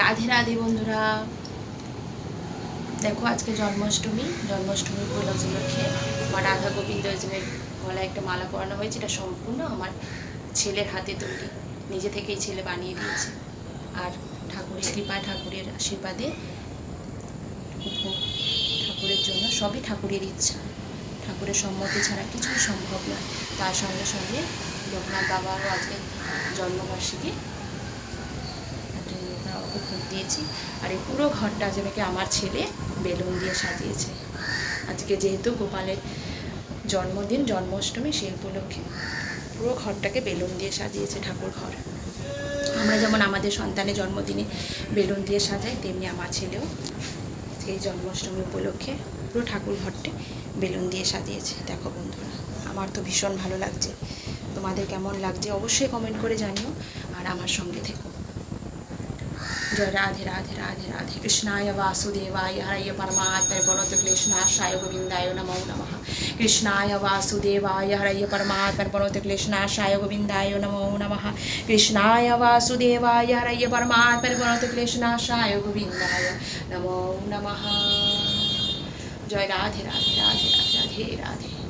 রাধে রাধে বন্ধুরা। দেখো আজকে জন্মাষ্টমী। জন্মাষ্টমী উপলক্ষে আমার রাধা গোবিন্দ যে গলায় একটা মালা পরানো হয়েছে। এটা সম্পূর্ণ আমার ছেলের হাতে তৈরি। নিজে থেকেই ছেলে বানিয়ে দিয়েছে। আর ঠাকুরের কৃপায় ঠাকুরের আশীর্বাদে ঠাকুরের জন্য। সবই ঠাকুরের ইচ্ছা। ঠাকুরের সম্মতি ছাড়া কিছুই সম্ভব নয়। তার সঙ্গে সঙ্গে লোকনাথ বাবারও আজকে জন্মবার্ষিকী তার জন্য লোকনাথ বাবাকে ভোগ দিয়েছি। আর এই পুরো ঘরটা যেটাকে আমার ছেলে বেলুন দিয়ে সাজিয়েছে। আজকে যেহেতু গোপালের জন্মদিন, জন্মাষ্টমী, সেই উপলক্ষে পুরো ঘরটাকে বেলুন দিয়ে সাজিয়েছে ঠাকুর ঘর। আমরা যেমন আমাদের সন্তানের জন্মদিনে বেলুন দিয়ে সাজাই, তেমনি আমার ছেলেও সেই জন্মাষ্টমী উপলক্ষে পুরো ঠাকুর ঘরটি বেলুন দিয়ে সাজিয়েছে। দেখো বন্ধুরা, আমার তো ভীষণ ভালো লাগছে। তোমাদের কেমন লাগছে অবশ্যই কমেন্ট করে জানিও, আর আমার সঙ্গে থেকো। রাধে রাধে রাধে রাধে কৃষ্ণায় বাসুদেবায় হরয় পরমাত্মায় বনত ক্লেশনাশায় গোবিন্দায় নমো নমঃ কৃষ্ণায় বাসুদেবায় হরয় পরমাত্মায় বনত ক্লেশনাশায় গোবিন্দায় নমো নমঃ কৃষ্ণায় বাসুদেবায় হরয় পরমাত্মায় বনত ক্লেশনাশায় গোবিন্দায় নমো নমঃ জয় রাধে রাধে রাধে রাধে রাধে রাধে